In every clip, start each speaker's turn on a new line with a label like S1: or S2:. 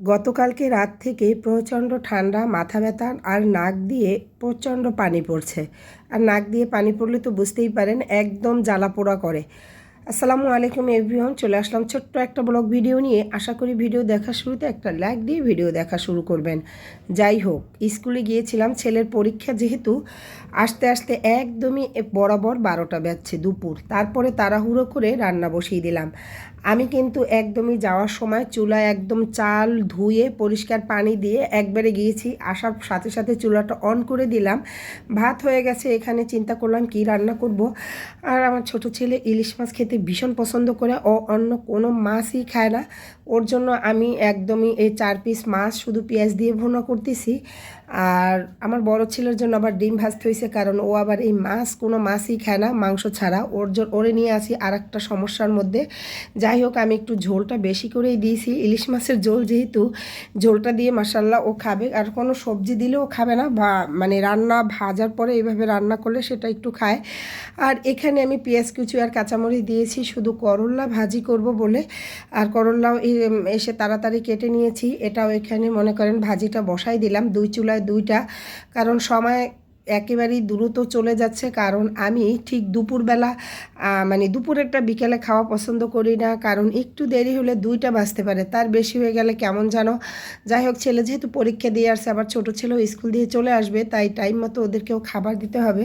S1: গতকালকে রাত থেকে প্রচণ্ড ঠান্ডা, মাথা ব্যথা আর নাক দিয়ে প্রচণ্ড পানি পড়ছে। আর নাক দিয়ে পানি পড়লে তো বুঝতেই পারেন, একদম জ্বালা পোড়া করে। আসসালামু আলাইকুম এভরিওয়ান, চলে আসলাম ছোট্ট একটা ব্লগ ভিডিও নিয়ে। আশা করি ভিডিও দেখার শুরুতে একটা লাইক দিয়ে ভিডিও দেখা শুরু করবেন। যাই হোক, স্কুলে গিয়েছিলাম, ছেলের পরীক্ষা যেহেতু, আসতে আসতে একদমই বরাবর বারোটা বাজছে দুপুর। তারপরে তাড়াহুড়ো করে রান্না বসিয়ে দিলাম। আমি কিন্তু একদমই যাওয়ার সময় চুলা একদম চাল ধুয়ে, পরিষ্কার পানি দিয়ে একবারে গিয়েছি। আসার সাথে সাথে চুলাটা অন করে দিলাম। ভাত হয়ে গেছে, এখানে চিন্তা করলাম কি রান্না করব। আর আমার ছোট ছেলে ইলিশ মাছ খেতে ভীষণ পছন্দ করে ও অন্য কোনো মাছই খায় না। ওর জন্য আমি একদমই এই চার পিস মাছ শুধু পেঁয়াজ দিয়ে ভুনা করতেছি। আর আমার বড় ছেলের জন্য আবার ডিম ভাজতে হয়েছে কারণ ও আবার এই মাছ কোনো মাছই খায় না, মাংস ছাড়া। ওর জন্য ওরে নিয়ে আসি আর একটা সমস্যার মধ্যে। যাই হোক, আমি একটু ঝোলটা বেশি করেই দিয়েছি। ইলিশ মাছের ঝোল যেহেতু, ঝোলটা দিয়ে মাসাল্লাহ ও খাবে। আর কোনো সবজি দিলেও খাবে না। বা মানে রান্না ভাজার পরে এইভাবে রান্না করলে সেটা একটু খায়। আর এখানে আমি পেঁয়াজ কুচি আর কাঁচামরিচ দিয়েছি। শুধু করল্লা ভাজি করব বলে। আর করল্লাও এসে তাড়াতাড়ি কেটে নিয়েছি। এটাও এখানে মনে করেন ভাজিটা বসাই দিলাম, দুই চুলায় দুইটা। কারণ সময় একেবারেই দ্রুত চলে যাচ্ছে, কারণ আমি ঠিক দুপুরবেলা মানে দুপুরেরটা বিকেলে খাওয়া পছন্দ করি না। কারণ একটু দেরি হলে দুইটা বাজতে পারে, তার বেশি হয়ে গেলে কেমন যেন যাই হোক, ছেলে যেহেতু পরীক্ষা দিয়ে আসছে আবার ছোটো ছেলেও স্কুল দিয়ে চলে আসবে, তাই টাইম মতো ওদেরকেও খাবার দিতে হবে।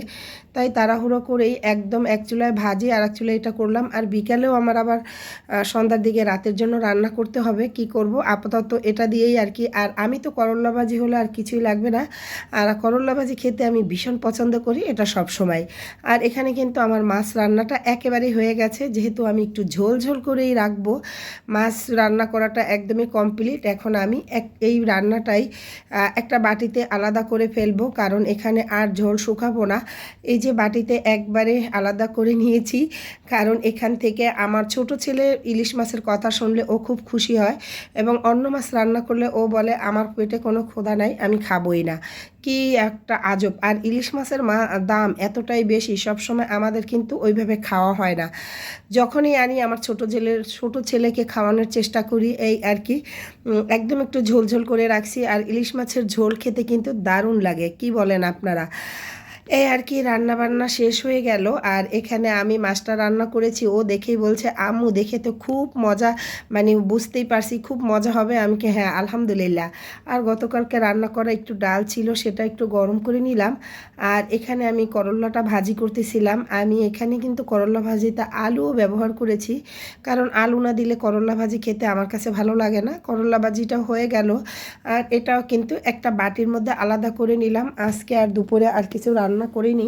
S1: তাই তাড়াহুড়ো করেই একদম এক চুলায় ভাজি, আর এক চুলায় এটা করলাম। আর বিকালেও আমার আবার সন্ধ্যার দিকে রাতের জন্য রান্না করতে হবে। কি করব? আপাতত এটা দিয়েই আর কি। আর আমি তো করল্লা ভাজি হলে আর কিছুই লাগবে না। আর করল্লা ভাজি খেতে আমি ভীষণ পছন্দ করি, এটা সব সময়। আর এখানে কিন্তু আমার মাছ রান্নাটা একেবারেই হয়ে গেছে। যেহেতু আমি একটু ঝোল ঝোল করেই রাখব, মাছ রান্না করাটা একদমই কমপ্লিট এখন আমি এক, এই রান্নাটাই একটা বাটিতে আলাদা করে ফেলব, কারণ এখানে আর ঝোল শুকাবো না। এই যে বাটিতে একবারে আলাদা করে নিয়েছি, কারণ এখান থেকে আমার ছোট ছেলে ইলিশ মাছের কথা শুনলে ও খুব খুশি হয় এবং অন্য মাছ রান্না করলে ও বলে, আমার পেটে কোনো ক্ষোধা নাই, আমি খাবই না। কি একটা আজব। আর ইলিশ মাছের মা, দাম এতটাই বেশি, সবসময় আমাদের কিন্তু ওইভাবে খাওয়া হয় না। যখনই আনি আমার ছোট ছেলের ছোট ছেলেকে খাওয়ানোর চেষ্টা করি, এই আর কি একদম একটু ঝোল ঝোল করে রাখছি। আর ইলিশ মাছের ঝোল খেতে কিন্তু দারুণ লাগে, কি বলেন আপনারা? এই আর কি রান্না বান্না শেষ হয়ে গেল। আর এখানে আমি মাছটা রান্না করেছি। ও দেখেই বলছে, আম্মু, দেখে তো খুব মজা মানে বুঝতেই পারছি, খুব মজা হবে। আমি কি হ্যাঁ আলহামদুলিল্লাহ। আর গতকালকে রান্না করা একটু ডাল ছিল, সেটা একটু গরম করে নিলাম। আর এখানে আমি করল্লাটা ভাজি করতেছিলাম। আমি এখানে কিন্তু করল্লা ভাজিতে আলুও ব্যবহার করেছি। কারণ আলু না দিলে করল্লা ভাজি খেতে আমার কাছে ভালো লাগে না। করল্লা ভাজিটা হয়ে গেল। আর এটাও কিন্তু একটা বাটির মধ্যে আলাদা করে নিলাম। আজকে আর দুপুরে আর কিছু রান্না রান্না করিনি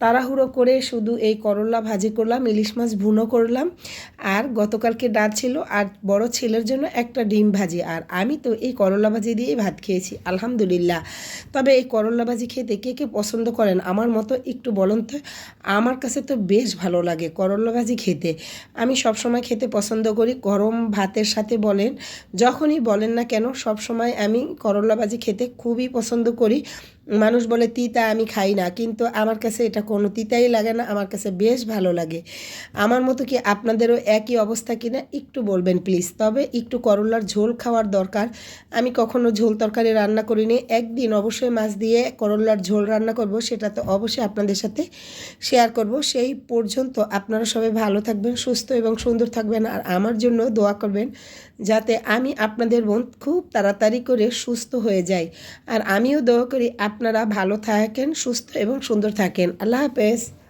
S1: তাড়াহুড়ো করে শুধু এই করলা ভাজি করলাম, ইলিশ মাছ ভুনো করলাম। আর গতকালকে ডাল ছিল আর বড় ছেলের জন্য একটা ডিম ভাজি। আর আমি তো এই করলা ভাজি দিয়েই ভাত খেয়েছি, আলহামদুলিল্লাহ। তবে এই করলা ভাজি খেতে কে কে পছন্দ করেন আমার মতো একটু বলুন তো? আমার কাছে তো বেশ ভালো লাগে করলা ভাজি খেতে। আমি সব সময় খেতে পছন্দ করি, গরম ভাতের সাথে বলেন, যখনই বলেন না কেন সব সময় আমি করলা ভাজি খেতে খুবই পছন্দ করি। মানুষ বলে, তিতা আমি খাই না। কিন্তু আমার কাছে এটা কোনো তিতাই লাগে না, আমার কাছে বেশ ভালো লাগে। আমার মতো কি আপনাদেরও একই অবস্থা কিনা একটু বলবেন প্লিজ তবে একটু করলার ঝোল খাওয়ার দরকার। আমি কখনো ঝোল তরকারি রান্না করিনি। একদিন অবশ্যই মাছ দিয়ে করলার ঝোল রান্না করব, সেটা তো অবশ্যই আপনাদের সাথে শেয়ার করব। সেই পর্যন্ত আপনারা সবাই ভালো থাকবেন, সুস্থ এবং সুন্দর থাকবেন, আর আমার জন্য দোয়া করবেন যাতে আমি আপনাদের বোন খুব তাড়াতাড়ি করে সুস্থ হয়ে যাই। আর আমিও দোয়া করি আপনারা ভালো থাকেন, সুস্থ এবং সুন্দর থাকেন। আল্লাহ Hasta la.